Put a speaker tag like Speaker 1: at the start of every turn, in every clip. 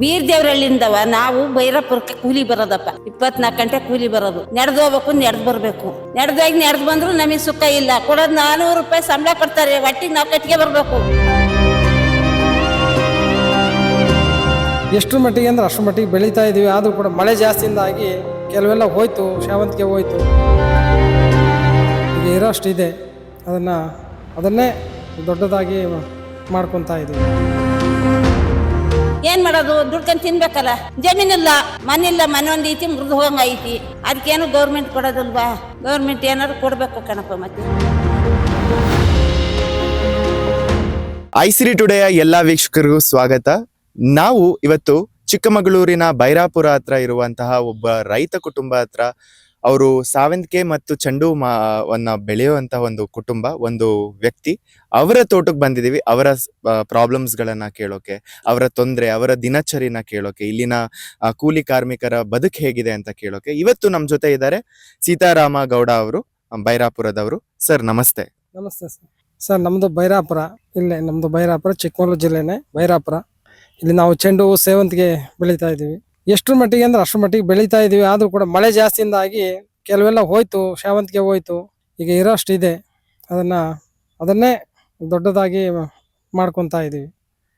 Speaker 1: Beer ದೇವ್ರಳ್ಳಿಂದವ ನಾವು ಭೈರಪುರಕ್ಕೆ ಕೂಲಿ ಬರೋದಪ್ಪ. ಇಪ್ಪತ್ನಾಲ್ಕು ಗಂಟೆ ಕೂಲಿ ಬರೋದು. ನಡೆದು ಹೋಗ್ಬೇಕು, ನಡೆದು ಬರ್ಬೇಕು. ನಡೆದೋಗಿ ನಡೆದು ಬಂದ್ರು ನಮಗೆ ಸುಖ ಇಲ್ಲ. ಕೊಡೋದು ನಾನೂರು ರೂಪಾಯಿ ಸಂಬಳ ಕೊಡ್ತಾರೆ. ಒಟ್ಟಿಗೆ ನಾವು ಕಟ್ಟಿಗೆ ಬರಬೇಕು.
Speaker 2: ಎಷ್ಟು ಮಟ್ಟಿಗೆ ಅಂದ್ರೆ ಅಷ್ಟು ಮಟ್ಟಿಗೆ ಬೆಳೀತಾ ಇದೀವಿ. ಆದರೂ ಕೂಡ ಮಳೆ ಜಾಸ್ತಿಯಿಂದಾಗಿ ಕೆಲವೆಲ್ಲ ಹೋಯ್ತು, ಶಾವಂತಿಗೆ ಹೋಯ್ತು. ಈಗ ಇರೋಷ್ಟಿದೆ. ಅದನ್ನು, ಅದನ್ನೇ ದೊಡ್ಡದಾಗಿ ಮಾಡ್ಕೊತಾ ಇದ್ದೀವಿ
Speaker 1: ಏನ್ ಮಾಡೋದು? ದುಡ್ಕೊಂಡು ತಿನ್ಬೇಕಲ್ಲ. ಜಮೀನಿಲ್ಲ, ಮನಿಲ್ಲ ಮನೆ ಒಂದ್ ಐತಿ ಮುರಿದು ಹೋಗಂಗ ಐತಿ ಅದಕ್ಕೇನು ಗೌರ್ಮೆಂಟ್ ಕೊಡೋದಲ್ವಾ? ಗೌರ್ಮೆಂಟ್ ಏನಾದ್ರು ಕೊಡ್ಬೇಕು ಕಣಪ್ಪ ಮತ್ತೆ.
Speaker 3: ಐಸಿರಿ ಟುಡೇಯ ಎಲ್ಲ ವೀಕ್ಷಕರಿಗೂ ಸ್ವಾಗತ. ನಾವು ಇವತ್ತು ಚಿಕ್ಕಮಗಳೂರಿನ ಬೈರಾಪುರ ಹತ್ರ ಇರುವಂತಹ ಒಬ್ಬ ರೈತ ಕುಟುಂಬ ಹತ್ರ ಅವರು ಸಾವಂತಿಗೆ ಮತ್ತು ಚೆಂಡು ಮಾವನ್ನ ಬೆಳೆಯುವಂತಹ ಒಂದು ಕುಟುಂಬ, ಒಂದು ವ್ಯಕ್ತಿ. ಅವರ ತೋಟಕ್ಕೆ ಬಂದಿದ್ದೀವಿ, ಅವರ ಪ್ರಾಬ್ಲಮ್ಸ್ ಗಳನ್ನ ಕೇಳೋಕೆ, ಅವರ ತೊಂದರೆ, ಅವರ ದಿನಚರಿನ ಕೇಳೋಕೆ, ಇಲ್ಲಿನ ಕೂಲಿ ಕಾರ್ಮಿಕರ ಬದುಕು ಹೇಗಿದೆ ಅಂತ ಕೇಳೋಕೆ. ಇವತ್ತು ನಮ್ಮ ಜೊತೆ ಇದ್ದಾರೆ ಸೀತಾರಾಮ ಗೌಡ ಅವರು, ಬೈರಾಪುರದವರು. ಸರ್, ನಮಸ್ತೆ.
Speaker 2: ನಮಸ್ತೆ ಸರ್. ಸರ್ ನಮ್ಮದು ಬೈರಾಪುರ ಇಲ್ಲೇ ನಮ್ಮದು ಬೈರಾಪುರ ಚಿಕ್ಕಮಗಳೂರು ಜಿಲ್ಲೆನೇ ಬೈರಾಪುರ. ಇಲ್ಲಿ ನಾವು ಚೆಂಡು ಸೇವಂತಿಗೆ ಬೆಳೀತಾ ಇದ್ದೀವಿ. ಎಷ್ಟು ಮಟ್ಟಿಗೆ ಅಂದ್ರೆ ಅಷ್ಟರ ಮಟ್ಟಿಗೆ ಬೆಳೀತಾ ಇದೀವಿ ಆದರೂ ಕೂಡ ಮಳೆ ಜಾಸ್ತಿಯಿಂದಾಗಿ ಕೆಲವೆಲ್ಲ ಹೋಯ್ತು ಶಾವಂತಿಗೆ ಹೋಯ್ತು. ಈಗ ಇರೋಷ್ಟು ಇದೆ. ಅದನ್ನ ಅದನ್ನೇ ದೊಡ್ಡದಾಗಿ ಮಾಡ್ಕೊಂತ ಇದೀವಿ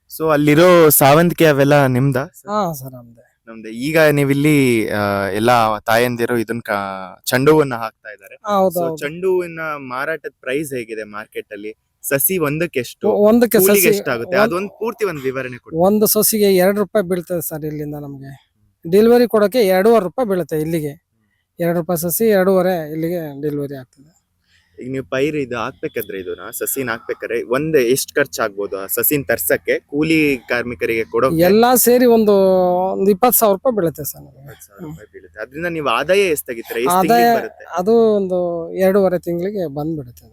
Speaker 3: ಸೊ ಅಲ್ಲಿರೋ ಸಾವಂತಿಗೆ ಅವೆಲ್ಲ ನಿಮ್ದ?
Speaker 2: ಹಾಂ ಸರ್ ನಮ್ದೆ.
Speaker 3: ನಮ್ದು. ಈಗ ನೀವಿಲ್ಲಿ ಆ, ಎಲ್ಲಾ ತಾಯಂದಿರು ಇದನ್ನ ಕಾ- ಚೆಂಡು ಹೂವನ್ನ ಹಾಕ್ತಾ ಇದ್ದಾರೆ.
Speaker 2: ಹೌದು
Speaker 3: ಸೊ
Speaker 2: ಹೌದು.
Speaker 3: ಚೆಂಡು ಹೂವಿನ ಮಾರಾಟದ ಪ್ರೈಸ್ ಹೇಗಿದೆ ಮಾರ್ಕೆಟ್ ಅಲ್ಲಿ ಸಸಿ ಒಂದಕ್ಕೆ ಎಷ್ಟು?
Speaker 2: ಒಂದಕ್ಕೆ ಸಸಿ
Speaker 3: ಎಷ್ಟಾಗುತ್ತೆ?
Speaker 2: ಒಂದ್-
Speaker 3: ಅದೊಂದು ಪೂರ್ತಿ ಒಂದು ವಿವರಣೆ ಕೊಡಿ.
Speaker 2: ಒಂದು ಸಸಿಗೆ ಎರಡು ರೂಪಾಯಿ ಬೀಳ್ತದೆ ಸರ್ ಇಲ್ಲಿಂದ ನಮಗೆ. ಡೆಲಿವರಿ ಕೊಡೋಕ್ಕೆ ಎರಡೂವರೆ ರೂಪಾಯಿ ಬೀಳುತ್ತೆ ಇಲ್ಲಿಗೆ. ಎರಡು ರೂಪಾಯಿ ಸಸಿ ಎರಡೂವರೆ ಇಲ್ಲಿಗೆ ಡೆಲಿವರಿ ಆಗ್ತದೆ.
Speaker 3: ಈಗ ನೀವು ಪೈರ್ ಇದು ಹಾಕ್ಬೇಕಾದ್ರೆ ಇದನ್ನ ಸಸಿನ ಹಾಕ್ಬೇಕಾದ್ರೆ ಒಂದ್ ಎಷ್ಟು ಖರ್ಚಾಗ್ಬೋದು ಆ ಸಸಿನ ತರ್ಸಕ್ಕೆ? ಕೂಲಿ ಕಾರ್ಮಿಕರಿಗೆ ಕೊಡೋ
Speaker 2: ಎಲ್ಲಾ ಸೇರಿ ಒಂದು ಒಂದು ಇಪ್ಪತ್ತು ಸಾವಿರ ರೂಪಾಯಿ ಬೀಳುತ್ತೆ ಸರ್ ನಮಗೆ.
Speaker 3: ಅದರಿಂದ ನೀವು ಆದಾಯ ಎಷ್ಟು ತೆಗಿತೀರಾ? ಎಷ್ಟ್
Speaker 2: ಆದಾಯ
Speaker 3: ಬರುತ್ತೆ?
Speaker 2: ಅದು ಒಂದು ಎರಡೂವರೆ ತಿಂಗಳಿಗೆ ಬಂದ್ಬಿಡುತ್ತೆ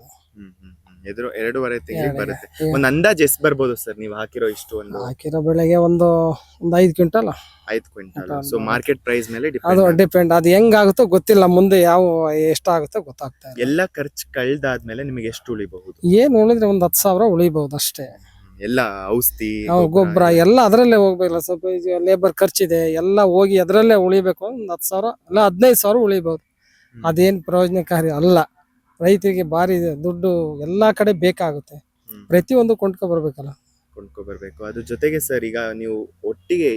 Speaker 3: ಎದುರು ಎರಡೂವರೆ ತಿಂಗಳಿಗೆ. ಬರುತ್ತೆ. ಒಂದ್ ಅಂದಾಜ್ ಎಷ್ಟು ಬರ್ಬೋದು ಸರ್ ನೀವು ಹಾಕಿರೋ ಇಷ್ಟು ಒಂದು?
Speaker 2: ಹಾಕಿರೋ ಬೆಳೆಗೆ ಒಂದು ಒಂದು ಐದು ಕ್ವಿಂಟಲ್?
Speaker 3: ಐದು ಕ್ವಿಂಟಲ್. ಸೊ ಮಾರ್ಕೆಟ್ ಪ್ರೈಸ್ ಮೇಲೆ
Speaker 2: ಅದು
Speaker 3: ಡಿಪೆಂಡ್
Speaker 2: ಅದು ಹೆಂಗಾಗುತ್ತೋ ಗೊತ್ತಿಲ್ಲ. ಮುಂದೆ ಯಾವ ಎಷ್ಟಾಗುತ್ತೋ ಗೊತ್ತಾಗ್ತಾ ಇಲ್ಲ.
Speaker 3: ಎಲ್ಲ ಖರ್ಚು ಕಳೆದಾದ್ಮೇಲೆ ನಿಮಗೆ ಎಷ್ಟು ಉಳಿಬಹುದು?
Speaker 2: ಏನು ಉಳಿದ್ರೆ ಒಂದು ಹತ್ತು ಸಾವಿರ ಉಳಿಬಹುದು ಅಷ್ಟೇ.
Speaker 3: ಎಲ್ಲ ಔಷಧಿ
Speaker 2: ಗೊಬ್ಬರ ಎಲ್ಲ. ಅದರಲ್ಲೇ ಹೋಗ್ಬೇಕಲ್ಲ ಸ್ವಲ್ಪ ಲೇಬರ್ ಖರ್ಚಿದೆ ಎಲ್ಲ ಹೋಗಿ ಅದರಲ್ಲೇ ಉಳಿಬೇಕು. ಒಂದು ಹತ್ತು ಸಾವಿರ ಇಲ್ಲ ಹದಿನೈದು ಸಾವಿರ ಉಳಿಬಹುದು. ಅದೇನು ಪ್ರಯೋಜನಕಾರಿ ಅಲ್ಲ. ರೈತರಿಗೆ ಭಾರಿ ದುಡ್ಡು ಎಲ್ಲಾ ಕಡೆ ಬೇಕಾಗುತ್ತೆ. ಪ್ರತಿಯೊಂದು ಕೊಂಡ್ಕೊ ಬರ್ಬೇಕಲ್ಲ.
Speaker 3: ಕೊಂಡ್ಕೊ ಬರ್ಬೇಕು. ಅದ್ರ ಜೊತೆಗೆ ಸರ್ ಈಗ ನೀವು ಒಟ್ಟಿಗೆ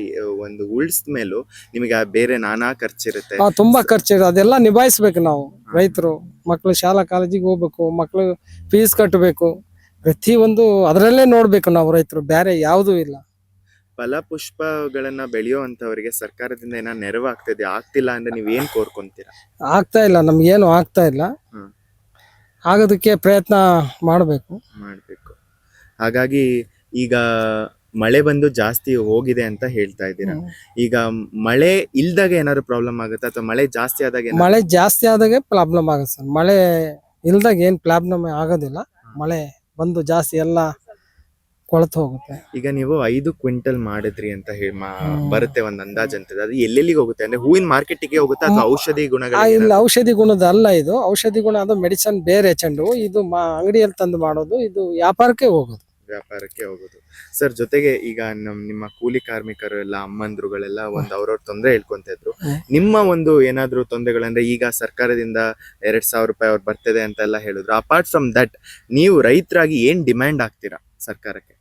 Speaker 3: ಒಂದು ಉಳಿಸಿದ ಮೇಲೂ ನಿಮಗೆ ಆ ಬೇರೆ ನಾನಾ ಖರ್ಚಿರುತ್ತೆ.
Speaker 2: ತುಂಬಾ ಖರ್ಚಿರುತ್ತೆ. ಅದೆಲ್ಲ ನಿಭಾಯಿಸ್ಬೇಕು ನಾವು ರೈತರು. ಮಕ್ಕಳು ಶಾಲಾ ಕಾಲೇಜಿಗೆ ಹೋಗ್ಬೇಕು ಮಕ್ಕಳು ಫೀಸ್ ಕಟ್ಟಬೇಕು ಪ್ರತಿಯೊಂದು ಅದರಲ್ಲೇ ನೋಡ್ಬೇಕು ನಾವು ರೈತರು. ಬೇರೆ ಯಾವುದೂ ಇಲ್ಲ.
Speaker 3: ಫಲಪುಷ್ಪಗಳನ್ನ ಬೆಳೆಯುವಂತವರಿಗೆ ಸರ್ಕಾರದಿಂದ ಏನೋ ನೆರವು ಇದೆ? ಆಗ್ತಿಲ್ಲ ಅಂದ್ರೆ ನೀವೇನ್ ಏನ್ ಕೋರ್ಕೊಂತೀರಾ?
Speaker 2: ಆಗ್ತಾ ಇಲ್ಲ. ನಮ್ಗೇನು ಆಗ್ತಾ ಇಲ್ಲ. ಆಗೋದಕ್ಕೆ ಪ್ರಯತ್ನ ಮಾಡಬೇಕು.
Speaker 3: ಮಾಡಬೇಕು. ಹಾಗಾಗಿ ಈಗ ಮಳೆ ಬಂದು ಜಾಸ್ತಿ ಹೋಗಿದೆ ಅಂತ ಹೇಳ್ತಾ ಇದ್ದೀರಾ? ಈಗ ಮಳೆ ಇಲ್ದಾಗ ಏನಾದ್ರು ಪ್ರಾಬ್ಲಮ್ ಆಗುತ್ತಾ? ಅಥವಾ ಮಳೆ ಜಾಸ್ತಿ ಆದಾಗ
Speaker 2: ಮಳೆ ಜಾಸ್ತಿ ಆದಾಗೆ ಪ್ರಾಬ್ಲಮ್ ಆಗುತ್ತೆ ಸರ್. ಮಳೆ ಇಲ್ದಾಗ ಏನು ಪ್ರಾಬ್ಲಮ್ ಆಗೋದಿಲ್ಲ. ಮಳೆ ಬಂದು ಜಾಸ್ತಿ ಎಲ್ಲ ಕೊಳತು ಹೋಗುತ್ತೆ.
Speaker 3: ಈಗ ನೀವು ಐದು ಕ್ವಿಂಟಲ್ ಮಾಡಿದ್ರಿ ಅಂತ ಹೇಳಿ ಬರುತ್ತೆ ಒಂದ್ ಅಂದಾಜ್ ಅಂತ ಅದು ಎಲ್ಲೆಲ್ಲಿಗೆ ಹೋಗುತ್ತೆ? ಅಂದ್ರೆ ಹೂವಿನ ಮಾರ್ಕೆಟಿಗೆ ಹೋಗುತ್ತೆ ಅಥವಾ ಔಷಧಿ
Speaker 2: ಆ,
Speaker 3: ಗುಣಗಳು
Speaker 2: ಇಲ್ಲ ಔಷಧಿ ಗುಣದ ಅಲ್ಲ ಇದು. ಔಷಧಿ ಗುಣ ಅದು ಮೆಡಿಸನ್ ಬೇರೆ ಚೆಂಡು. ಇದು ಮಾ ಅಂಗಡಿಯಲ್ಲಿ ತಂದು ಮಾಡೋದು. ಇದು ವ್ಯಾಪಾರಕ್ಕೆ ಹೋಗೋದು.
Speaker 3: ವ್ಯಾಪಾರಕ್ಕೆ ಹೋಗೋದು. ಸರ್ ಜೊತೆಗೆ ಈಗ ನಮ್ ನಿಮ್ಮ ಕೂಲಿ ಕಾರ್ಮಿಕರು ಎಲ್ಲ ಅಮ್ಮಂದ್ರುಗಳೆಲ್ಲ ಒಂದ್ ಅವ್ರವ್ರ ತೊಂದ್ರೆ ಹೇಳ್ಕೊಂತ ಇದ್ರು.
Speaker 2: ಹ್ಮ್.
Speaker 3: ನಿಮ್ಮ ಒಂದು ಏನಾದ್ರು ತೊಂದರೆಗಳಂದ್ರೆ ಈಗ ಸರ್ಕಾರದಿಂದ ಎರಡ್ ಸಾವಿರ ರೂಪಾಯಿ ಅವ್ರು ಬರ್ತದೆ ಅಂತೆಲ್ಲ ಹೇಳಿದ್ರು. ಅಪಾರ್ಟ್ ಫ್ರಮ್ ದಟ್ ನೀವು ರೈತರಾಗಿ ಏನ್ ಡಿಮ್ಯಾಂಡ್ ಆಗ್ತೀರಾ ಸರ್ಕಾರಕ್ಕೆ?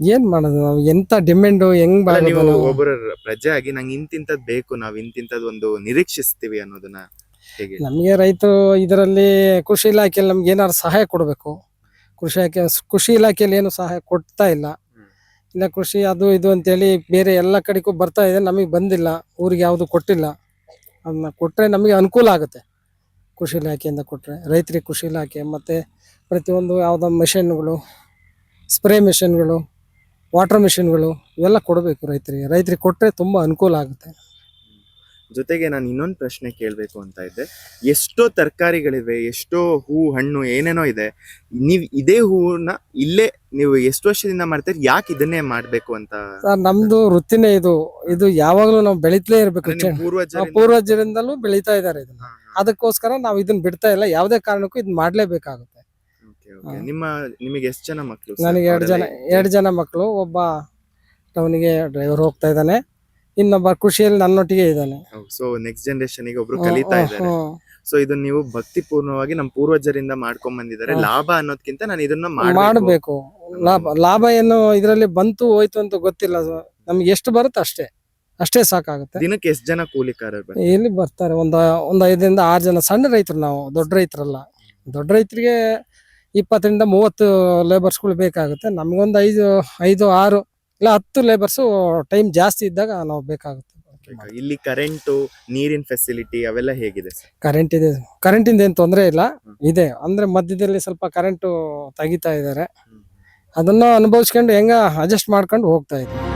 Speaker 2: ಏನ್ ಮಾಡೋದು ನಾವು? ಎಂತ ಡಿಮ್ಯಾಂಡ್ ಹೆಂಗ್
Speaker 3: ನೀವು? ಒಬ್ಬರ ಪ್ರಜೆ ಆಗಿ ನಂಗೆ ಇಂತಿಂತದ್ ಬೇಕು ನಾವ್ ಇಂತಿಂತದ್ ಒಂದು ನಿರೀಕ್ಷಿಸ್ತೀವಿ ಅನ್ನೋದನ್ನ ಹೇಗೆ?
Speaker 2: ನಮಗೆ ರೈತರು ಇದರಲ್ಲಿ ಕೃಷಿ ಇಲಾಖೆಯಲ್ಲಿ ನಮ್ಗೆ ಏನಾದ್ರು ಸಹಾಯ ಕೊಡಬೇಕು. ಕೃಷಿ ಇಲಾಖೆ ಕೃಷಿ ಇಲಾಖೆಯಲ್ಲಿ ಏನು ಸಹಾಯ ಕೊಡ್ತಾ ಇಲ್ಲ. ಇಲ್ಲ ಕೃಷಿ ಅದು ಇದು ಅಂತೇಳಿ ಬೇರೆ ಎಲ್ಲ ಕಡೆಗೂ ಬರ್ತಾ ಇದೆ ನಮಗೆ ಬಂದಿಲ್ಲ ಊರಿಗೆ ಯಾವುದು ಕೊಟ್ಟಿಲ್ಲ. ಅದನ್ನ ಕೊಟ್ಟರೆ ನಮಗೆ ಅನುಕೂಲ ಆಗುತ್ತೆ. ಕೃಷಿ ಇಲಾಖೆಯಿಂದ ಕೊಟ್ಟರೆ ರೈತರಿಗೆ ಕೃಷಿ ಇಲಾಖೆ ಮತ್ತು ಪ್ರತಿಯೊಂದು ಯಾವುದೋ ಮೆಷಿನ್ಗಳು ಸ್ಪ್ರೇ ಮೆಷಿನ್ಗಳು ವಾಟರ್ ಮಿಷಿನ್ಗಳು ಇವೆಲ್ಲ ಕೊಡಬೇಕು ರೈತರಿಗೆ. ರೈತರಿಗೆ ಕೊಟ್ಟರೆ ತುಂಬ ಅನುಕೂಲ ಆಗುತ್ತೆ.
Speaker 3: ಜೊತೆಗೆ ನಾನು ಇನ್ನೊಂದು ಪ್ರಶ್ನೆ ಕೇಳಬೇಕು ಅಂತ ಇದ್ದೆ. ಎಷ್ಟೋ ತರಕಾರಿಗಳಿವೆ ಎಷ್ಟೋ ಹೂ ಹಣ್ಣು ಏನೇನೋ ಇದೆ. ನೀವು ಇದೇ ಹೂವನ್ನ ಇಲ್ಲೇ ನೀವು ಎಷ್ಟು ವರ್ಷದಿಂದ ಮಾಡ್ತೀರಿ ಯಾಕೆ ಇದನ್ನೇ ಮಾಡಬೇಕು ಅಂತ?
Speaker 2: ಸರ್ ನಮ್ದು ವೃತ್ತಿನೇ ಇದು. ಇದು ಯಾವಾಗಲೂ ನಾವು ಬೆಳೀತಲೇ ಇರಬೇಕು.
Speaker 3: ಪೂರ್ವಜ
Speaker 2: ಪೂರ್ವಜರಿಂದಲೂ ಬೆಳೀತಾ ಇದ್ದಾರೆ ಇದನ್ನ. ಅದಕ್ಕೋಸ್ಕರ ನಾವು ಇದನ್ನ ಬಿಡ್ತಾ ಇಲ್ಲ. ಯಾವುದೇ ಕಾರಣಕ್ಕೂ ಇದನ್ನ ಮಾಡಲೇಬೇಕಾಗುತ್ತೆ.
Speaker 3: ನಿಮ್ಮ ನಿಮಗೆ ಎಷ್ಟು ಜನ ಮಕ್ಕಳು
Speaker 2: ನನಗೆ ಎರಡು ಜನ ಎರಡು ಜನ ಮಕ್ಕಳು ಒಬ್ಬ ಅವನಿಗೆ ಡ್ರೈವರ್ ಹೋಗ್ತಾ ಇದ್ದಾನೆ. ಇನ್ನೊಬ್ಬ ಖುಷಿಯಲ್ಲಿ ನನ್ನೊಟ್ಟಿಗೆ ಇದ್ದಾನೆ.
Speaker 3: ಸೊ ನೆಕ್ಸ್ಟ್ ಜನರೇಷನ್ಗೆ ಒಬ್ರು ಕಲಿತಾ ಇದ್ದಾರೆ. ಸೊ ಇದನ್ನ ನೀವು ಭಕ್ತಿ ಪೂರ್ಣವಾಗಿ ನಮ್ಮ ಪೂರ್ವಜರಿಂದ ಮಾಡ್ಕೊಂಡ್ ಬಂದಿದ್ದಾರೆ. ಲಾಭ ಅನ್ನೋದ್ಕಿಂತ ನಾನು ಇದನ್ನ ಮಾಡ್ಬೇಕು.
Speaker 2: ಲಾಭ ಲಾಭ ಏನು ಇದರಲ್ಲಿ ಬಂತು ಹೋಯ್ತು ಅಂತ ಗೊತ್ತಿಲ್ಲ. ನಮ್ಗೆ ಎಷ್ಟು ಬರುತ್ತೆ ಅಷ್ಟೇ. ಅಷ್ಟೇ ಸಾಕಾಗುತ್ತೆ.
Speaker 3: ದಿನಕ್ಕೆ ಎಷ್ಟು ಜನ ಕೂಲಿಕಾರರು ಬರ್ತಾರೆ?
Speaker 2: ಇಲ್ಲಿ ಬರ್ತಾರೆ. ಒಂದ್ ಒಂದ್ ಐದರಿಂದ ಆರು ಜನ. ಸಣ್ಣ ರೈತರು ನಾವು ದೊಡ್ಡ ರೈತರಲ್ಲ. ದೊಡ್ಡ ರೈತರಿಗೆ ಇಪ್ಪತ್ತರಿಂದ ಮೂವತ್ತು ಲೇಬರ್ಸ್ಗಳು ಬೇಕಾಗುತ್ತೆ. ನಮಗೊಂದು ಐದು ಐದು ಆರು ಇಲ್ಲ ಹತ್ತು ಲೇಬರ್ಸು ಟೈಮ್ ಜಾಸ್ತಿ ಇದ್ದಾಗ ನಾವು ಬೇಕಾಗುತ್ತೆ.
Speaker 3: ಇಲ್ಲಿ ಕರೆಂಟು ನೀರಿನ ಫೆಸಿಲಿಟಿ ಅವೆಲ್ಲ ಹೇಗಿದೆ
Speaker 2: ಕರೆಂಟ್ ಇದೆ. ಕರೆಂಟಿಂದ ಏನು ತೊಂದರೆ ಇಲ್ಲ. ಇದೆ. ಅಂದ್ರೆ ಮಧ್ಯದಲ್ಲಿ ಸ್ವಲ್ಪ ಕರೆಂಟು ತೆಗಿತಾ ಇದ್ದಾರೆ. ಅದನ್ನ ಅನುಭವಿಸ್ಕೊಂಡು ಹೆಂಗ ಅಡ್ಜಸ್ಟ್ ಮಾಡ್ಕೊಂಡು ಹೋಗ್ತಾ ಇದ್ದೀವಿ.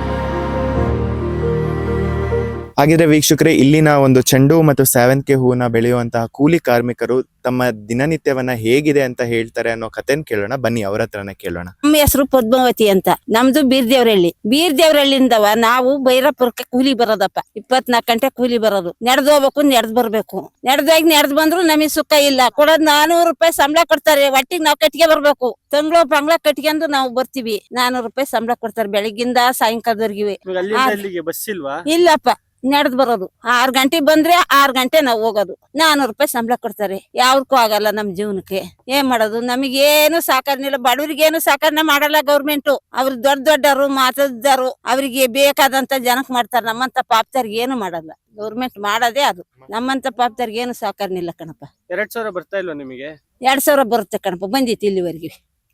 Speaker 3: ಹಾಗಿದ್ರೆ ವೀಕ್ಷಕರೇ ಇಲ್ಲಿನ ಒಂದು ಚೆಂಡು ಮತ್ತು ಸೇವಂತಿಗೆ ಹೂವನ್ನ ಬೆಳೆಯುವಂತಹ ಕೂಲಿ ಕಾರ್ಮಿಕರು ತಮ್ಮ ದಿನನಿತ್ಯವನ್ನ ಹೇಗಿದೆ ಅಂತ ಹೇಳ್ತಾರೆ ಅನ್ನೋ ಕಥೆನ್ ಕೇಳೋಣ. ಬನ್ನಿ ಅವ್ರ ಹತ್ರನೇ ಕೇಳೋಣ.
Speaker 1: ನಮ್ಮ ಹೆಸರು ಪದ್ಮಾವತಿ ಅಂತ. ನಮ್ದು ಬೀರ್ದೇವ್ರಹಳ್ಳಿ. ಬೀರ್ದೇವ್ರಹಳ್ಳಿಂದವ ನಾವು ಬೈರಪುರಕ್ಕೆ ಕೂಲಿ ಬರೋದಪ್ಪ. ಇಪ್ಪತ್ನಾಲ್ಕು ಗಂಟೆ ಕೂಲಿ ಬರೋದು. ನಡೆದು ಹೋಗ್ಬೇಕು ನಡೆದ್ ಬರ್ಬೇಕು. ನಡೆದೋಗಿ ನಡೆದ್ ಬಂದ್ರು ನಮಗೆ ಸುಖ ಇಲ್ಲ. ಕೊಡೋದ್ ನಾನೂರು ರೂಪಾಯಿ ಸಂಬಳ ಕೊಡ್ತಾರೆ. ಒಟ್ಟಿಗೆ ನಾವು ಕಟ್ಟಿಗೆ ಬರ್ಬೇಕು. ತಂಗ್ಳು ಪಂಗ್ಳ ಕಟ್ಕೊಂಡು ನಾವು ಬರ್ತೀವಿ. ನಾನೂರು ರೂಪಾಯಿ ಸಂಬಳ ಕೊಡ್ತಾರೆ. ಬೆಳಗ್ಗಿಂದ
Speaker 4: ಸಾಯಂಕಾಲದವರೆಗೆ ಅಲ್ಲಿಂದ ಇಲ್ಲಿಗೆ ಬಸ್ ಇಲ್ವಾ?
Speaker 1: ಇಲ್ಲಪ್ಪ. ನಡೆದ್ ಬರೋದು. ಆರ್ ಗಂಟೆ ಬಂದ್ರೆ ಆರ್ ಗಂಟೆ ನಾವು ಹೋಗೋದು. ನಾನೂರು ರೂಪಾಯಿ ಸಂಬಳ ಕೊಡ್ತಾರೆ. ಯಾವ್ದಕ್ಕೂ ಆಗಲ್ಲ ನಮ್ ಜೀವನಕ್ಕೆ. ಏನ್ ಮಾಡೋದು? ನಮಗೇನು ಬಡವರಿಗೆ ಬಡವರಿಗೇನು ಸಾಕರ್ನೆ ಮಾಡಲ್ಲ ಗೌರ್ಮೆಂಟ್. ಅವ್ರು ದೊಡ್ಡ ದೊಡ್ಡವರು ಮಾತಾಡಿದಾರು ಅವ್ರಿಗೆ ಬೇಕಾದಂತ ಜನಕ್ ಮಾಡ್ತಾರೆ. ನಮ್ಮಂತ ಪಾಪ್ತಾರಿಗೆ ಏನು ಮಾಡಲ್ಲ. ಗೌರ್ಮೆಂಟ್ ಮಾಡೋದೇ ಅದು. ನಮ್ಮಂತ ಪಾಪ್ತಾರ್ಗೆ ಏನು ಸಾಕರ್ನಿಲ್ಲ ಕಣಪ್ಪ.
Speaker 4: ಎರಡ್ ಸಾವಿರ ಬರ್ತಾ ಇಲ್ವಾ ನಿಮಗೆ?
Speaker 1: ಎರಡ್ ಸಾವಿರ ಬರುತ್ತೆ ಕಣಪ್ಪ. ಬಂದಿತ್ತು ಇಲ್ಲಿವರೆಗೆ.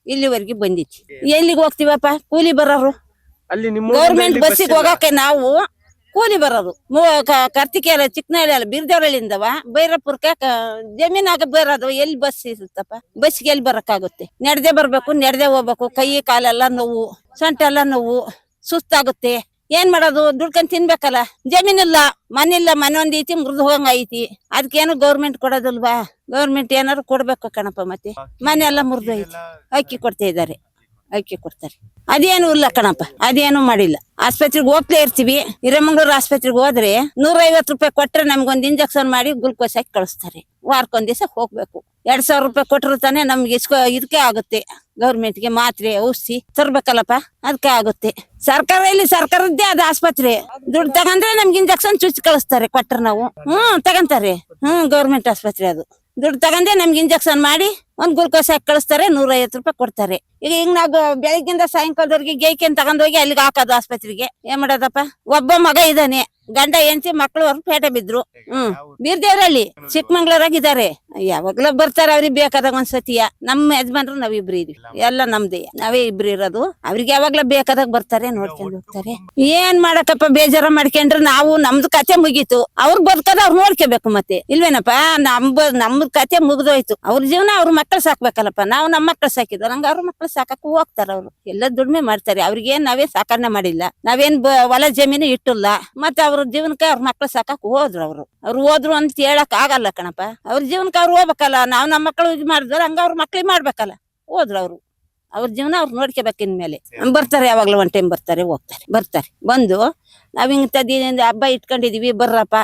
Speaker 1: ಇಲ್ಲಿವರೆಗೆ ಬಂದಿತ್ತು ಎಲ್ಲಿಗೆ ಹೋಗ್ತೀವಪ್ಪ? ಕೂಲಿ ಬರೋರು?
Speaker 4: ಅಲ್ಲಿ ನಿಮ್ಮ
Speaker 1: ಗೌರ್ಮೆಂಟ್ ಬಸ್ಸಿಗೆ ಹೋಗಕ್ಕೆ ನಾವು ಕೂಲಿ ಬರೋದು. ಕರ್ತಿಕೆರೆ ಚಿಕ್ಕನಹಳ್ಳಿ ಅಲ್ಲ ಬೈರಪುರಕ್ಕೆ ಜಮೀನಾಗ ಬರೋದು, ಎಲ್ಲಿ ಬಸ್ ಇರುತ್ತಪ್ಪ? ಬಸ್ಗೆ ಎಲ್ಲಿ ಬರಕ್ಕಾಗುತ್ತೆ? ನಡೆದೇ ಬರ್ಬೇಕು, ನಡೆದೇ ಹೋಗ್ಬೇಕು, ಕೈ, ಕಾಲೆಲ್ಲ ನೋವು, ಸೊಂಟೆಲ್ಲ ನೋವು, ಸುಸ್ತಾಗುತ್ತೆ. ಏನ್ ಮಾಡೋದು? ದುಡ್ಕೊಂಡ್ ತಿನ್ಬೇಕಲ್ಲ? ಜಮೀನಿಲ್ಲ, ಮನಿಲ್ಲ ಮನೆ ಒಂದ್ ಐತಿ ಮುರಿದು ಹೋಗಂಗ ಐತಿ ಅದಕ್ಕೇನು ಗೌರ್ಮೆಂಟ್ ಕೊಡೋದಿಲ್ವಾ? ಗೌರ್ಮೆಂಟ್ ಏನಾರು ಕೊಡ್ಬೇಕು ಕಣಪ್ಪ ಮತ್ತೆ. ಮನೆ ಎಲ್ಲ ಮುರಿದು ಐತಿ ಅಕ್ಕಿ ಕೊಡ್ತಾ ಇದ್ದಾರೆ. ಅಕ್ಕಿ ಕೊಡ್ತಾರೆ. ಅದೇನು ಇಲ್ಲ ಕಣಪ್ಪ, ಅದೇನು ಮಾಡಿಲ್ಲ. ಆಸ್ಪತ್ರೆಗೆ ಹೋಗ್ತಾ ಇರ್ತೀವಿ. ಹಿರೇಮಂಗ್ಳೂರ್ ಆಸ್ಪತ್ರೆಗೆ ಹೋದ್ರೆ ನೂರ ರೂಪಾಯಿ ಕೊಟ್ರೆ ನಮ್ಗೊಂದ್ ಇಂಜೆಕ್ಷನ್ ಮಾಡಿ ಗ್ಲುಕೋಸ್ ಹಾಕಿ ಕಳಿಸ್ತಾರೆ. ವಾರಕ್ಕೊಂದ್ ದಿವಸ ಹೋಗ್ಬೇಕು. ಎರಡ್ ಸಾವಿರ ರೂಪಾಯಿ ಕೊಟ್ಟರು ತಾನೆ ನಮ್ಗೆ ಇಸ್ಕೋ ಇದಕ್ಕೆ ಆಗುತ್ತೆ. ಗೌರ್ಮೆಂಟ್ಗೆ ಮಾತ್ರೆ, ಔಷಧಿ ತರ್ಬೇಕಲ್ಲಪ್ಪ ಅದಕ್ಕೆ ಆಗುತ್ತೆ. ಸರ್ಕಾರ ಇಲ್ಲಿ ಸರ್ಕಾರದ್ದೇ ಅದು ಆಸ್ಪತ್ರೆ. ದುಡ್ಡು ತಗಂದ್ರೆ ನಮ್ಗೆ ಇಂಜೆಕ್ಷನ್ ಚುಚ್ಚಿ ಕಳಿಸ್ತಾರೆ, ಕೊಟ್ರೆ ನಾವು. ಹ್ಮ್, ತಗಂತಾರೆ. ಹ್ಮ್, ಗೌರ್ಮೆಂಟ್ ಆಸ್ಪತ್ರೆ ಅದು. ದುಡ್ಡು ತಗೊಂಡೆ, ನಮ್ಗೆ ಇಂಜೆಕ್ಷನ್ ಮಾಡಿ, ಒಂದ್ ಗ್ಲುಕೋಸ್ ಹಾಕಿ ಕಳಿಸ್ತಾರೆ ನೂರ ಐವತ್ತು ರೂಪಾಯಿ ಕೊಡ್ತಾರೆ. ಈಗ ಹಿಂಗ್ ನಾವು ಬೆಳಗ್ಗಿಂದ ಸಾಯಂಕಾಲದವರೆಗೆ ಗೈಕೆನ್ ತಗೊಂಡೋಗಿ ಅಲ್ಲಿಗೆ ಹಾಕೋದು ಆಸ್ಪತ್ರೆಗೆ. ಏನ್ ಮಾಡೋದಪ್ಪ? ಒಬ್ಬ ಮಗ ಇದ್ದಾನೆ ಗಂಡ ಹೆಂಡತಿ ಮಕ್ಕಳು ಅವ್ರ ಪೇಟೆ ಬಿದ್ರು. ಹ್ಮ್. ಬೀರ್ದೇವ್ರಲ್ಲಿ ಚಿಕ್ಕಮಂಗ್ಳೂರಾಗಿದ್ದಾರೆ. ಯಾವಾಗ್ಲೂ ಬರ್ತಾರೆ ಅವ್ರಿಗೆ ಬೇಕಾದಾಗ ಒಂದ್ಸತಿಯ. ನಮ್ಮ ಯಜಮಾನ್ರು ನಾವಿಬ್ರು ಇದೀವಿ. ಎಲ್ಲ ನಮ್ದೇ. ನಾವೇ ಇಬ್ರು ಇರೋದು. ಅವ್ರಿಗೆ ಯಾವಾಗ್ಲೂ ಬೇಕಾದಾಗ ಬರ್ತಾರೆ ನೋಡ್ಕೊಂಡು ಹೋಗ್ತಾರೆ. ಏನ್ ಮಾಡಕಪ್ಪ ಬೇಜಾರ ಮಾಡ್ಕೊಂಡ್ರೆ ನಾವು ನಮ್ದು ಕತೆ ಮುಗೀತು. ಅವ್ರ ಬದುಕದ ಅವ್ರು ನೋಡ್ಕೋಬೇಕು ಮತ್ತೆ. ಇಲ್ವೇನಪ್ಪ? ನಮ್ ಬ- ನಮ್ದು ಕತೆ ಮುಗ್ದೋಯ್ತು. ಅವ್ರ ಜೀವನ ಅವ್ರ ಮಕ್ಕಳು ಸಾಕ್ಬೇಕಲ್ಲಪ್ಪ. ನಾವು ನಮ್ಮ ಮಕ್ಕಳು ಸಾಕಿದ್ರು ಹಂಗ ಅವ್ರ ಮಕ್ಕಳು ಸಾಕಕ್ಕೂ ಹೋಗ್ತಾರ ಅವ್ರು. ಎಲ್ಲ ದುಡಿಮೆ ಮಾಡ್ತಾರೆ. ಅವ್ರಿಗೆ ನಾವೇ ಸಾಕಣೆ ಮಾಡಿಲ್ಲ. ನಾವೇನ್ ಹೊಲ ಜಮೀನು ಇಟ್ಟಿಲ್ಲ. ಮತ್ತೆ ಅವ್ರ ಜೀವನಕ್ಕೆ ಅವ್ರ ಮಕ್ಳು ಸಾಕಾಕ್ ಹೋದ್ರು ಅವ್ರು. ಅವ್ರು ಹೋದ್ರು ಅಂತ ಹೇಳಕ್ ಆಗಲ್ಲ ಕಣಪ್ಪ. ಅವ್ರ ಜೀವನಕ್ಕೆ ಅವ್ರು ಹೋಗ್ಬೇಕಲ್ಲ. ನಾವು ನಮ್ಮ ಮಕ್ಳು ಇದು ಮಾಡಿದ್ರೆ ಹಂಗ ಅವ್ರ ಮಕ್ಳಿಗೆ ಮಾಡ್ಬೇಕಲ್ಲ. ಹೋದ್ರು ಅವ್ರು. ಅವ್ರ ಜೀವನ ಅವ್ರು ನೋಡ್ಕೋಬೇಕು ಇನ್ಮೇಲೆ. ಬರ್ತಾರೆ ಯಾವಾಗ್ಲೂ ಒನ್ ಟೈಮ್ ಬರ್ತಾರೆ, ಹೋಗ್ತಾರೆ, ಬರ್ತಾರೆ. ಬಂದು ನಾವ್ ಹಿಂಗ್ ತದಿ ಹಬ್ಬ ಇಟ್ಕೊಂಡಿದೀವಿ, ಬರ್ರಪ್ಪ.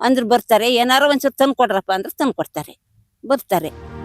Speaker 1: ಅಂದ್ರೆ ಬರ್ತಾರೆ, ಏನಾರ ಒಂಚೂರು ತಂದು ಕೊಡ್ರಪ್ಪ ಅಂದ್ರೆ ತಂದು ಕೊಡ್ತಾರೆ ಬರ್ತಾರೆ.